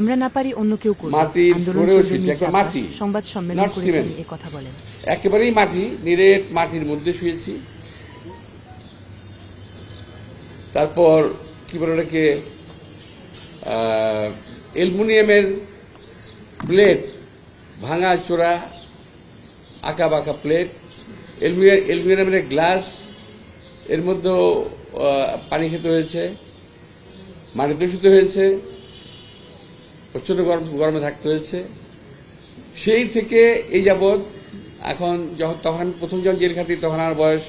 আমরা না পারি অন্য কেউ করবে আন্দোলন। মাটি, সংবাদ সম্মেলন করে কথা বলেন। একেবারেই মাটি নিরেট মাটির মধ্যে শুয়েছি। তারপর কি বলে ওটাকে অ্যালুমিনিয়ামের প্লেট ভাঙা চোরা আঁকা বাঁকা প্লেট অ্যালুমিনিয়ামের গ্লাস এর মধ্যেও পানি খেতে হয়েছে মাটিতে শুতে হয়েছে প্রচণ্ড গরম, গরমে থাকতে হয়েছে। সেই থেকে এই যাবৎ এখন যখন, তখন প্রথম যখন জেল খাটি, তখন আমার বয়স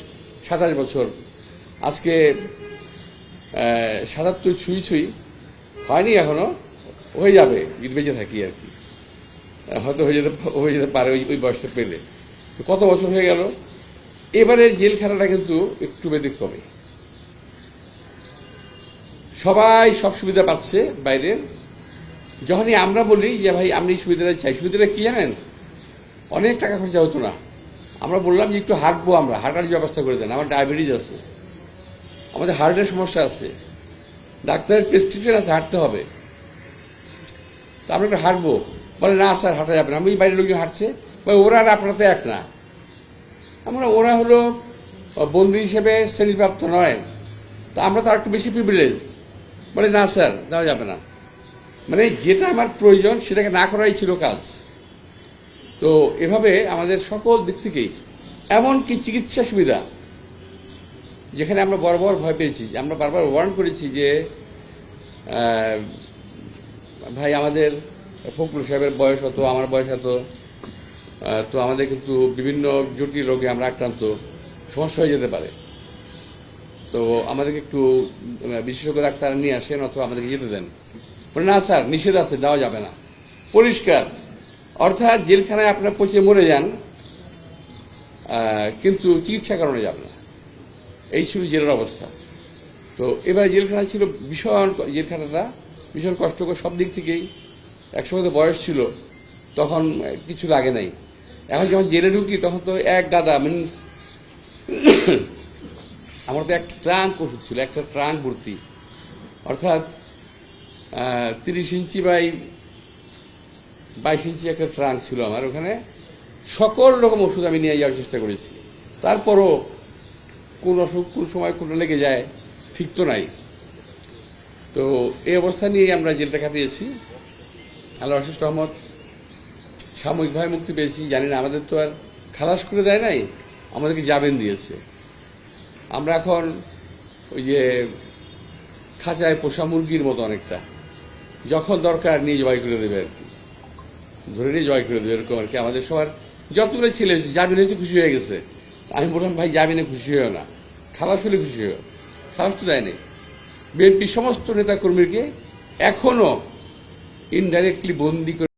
সাতাশ বছর। আজকে সাতাত্তর ছুঁই ছুঁই হয়নি এখনও, হয়ে যাবে, যদি বেঁচে থাকি আর কি। হয়তো হয়ে যেতে হয়ে যেতে পারে ওই ওই বয়সটা পেলে। কত বছর হয়ে গেল? এবারের জেল খেলাটা কিন্তু একটু ব্যতিক্রমে। সবাই সব সুবিধা পাচ্ছে বাইরের। যখনই আমরা বলি যে, ভাই এই সুবিধাটা চাই। সুবিধাটা কি জানেন? অনেক টাকা খরচা হতো না। আমরা বললাম যে, একটু হাঁটবো আমরা। হাঁটার ব্যবস্থা করে দেন। আমার ডায়াবেটিস আছে। আমাদের হার্টের সমস্যা আছে। ডাক্তারের প্রেসক্রিপশন আছে, হাঁটতে হবে। তা আমরা একটু হাঁটবো। বলে, না স্যার, হাঁটা যাবে না। আমি বাইরের লোকজন হাঁটছে? বা ওরা আর আপনারা তো এক না। আমরা, ওরা হলো বন্দি হিসেবে শ্রেণীপ্রাপ্ত নয়। তা আমরা তো আর একটু বেশি প্রিভিলেজ বলে, না স্যার দেওয়া যাবে না। মানে যেটা আমার প্রয়োজন সেটাকে না করাই ছিল কাজ। তো এভাবে আমাদের সকল দিক থেকেই, এমনকি চিকিৎসা সুবিধা, যেখানে আমরা বরাবর ভয় পেয়েছি, আমরা বারবার ওয়ার্ন করেছি যে ভাই আমাদের ফখরুল সাহেবের বয়স হতো আমার বয়স হতো তো আমাদের কিন্তু বিভিন্ন জটিল রোগে আমরা আক্রান্ত, সমস্যা হয়ে যেতে পারে। তো আমাদেরকে একটু বিশেষজ্ঞ ডাক্তার নিয়ে আসেন অথবা আমাদেরকে যেতে দেন। বলে, না স্যার, নিষেধ আছে, দেওয়া যাবে না। পরিষ্কার। অর্থাৎ জেলখানায় আপনারা পচে মরে যান কিন্তু চিকিৎসা কারণে যাবে না। এই ছিল জেলের অবস্থা। তো এবার জেলখানা ছিল ভীষণ জেলখানাটা ভীষণ কষ্টকর সব দিক থেকেই। একসময় তো বয়স ছিল, তখন কিছু লাগে নাই। এখন যখন জেলে ঢুকি, তখন তো এক গাদা মিনস আমার তো এক ট্রাঙ্ক ওষুধ ছিল, একটা ট্রাঙ্ক ভর্তি। অর্থাৎ তিরিশ ইঞ্চি বাই বাইশ ইঞ্চি একটা ট্রাঙ্ক ছিল আমার ওখানে। সকল রকম ওষুধ আমি নিয়ে যাওয়ার চেষ্টা করেছি। তারপরও কোন অসুখ, কোন সময় কোনটা লেগে যায় ঠিক তো নাই। তো এই অবস্থা নিয়ে আমরা জেলটা কাটিয়েছি। আল্লাহ আশিস রহমত, সাময়িকভাবে মুক্তি পেয়েছি। জানি না, আমাদের তো আর খালাস করে দেয় নাই, আমাদেরকে জামিন দিয়েছে। আমরা এখন ওই যে খাঁচায় পোষা মুরগির মতো অনেকটা। যখন দরকার নিয়ে জবাই করে দেবে আর কি। ধরে নিয়ে জবাই করে দেবে, এরকম আর কি। আমাদের সবার যতগুলো ছেলে হয়েছে জামিন হয়েছে খুশি হয়ে গেছে। আমি বললাম, ভাই জামিনে খুশি হয়েও না। খালাস হলে খুশি হয়েও খালাস তো দেয়নি। বিএনপি সমস্ত নেতাকর্মীকে এখনও ইনডাইরেক্টলি বন্দি করে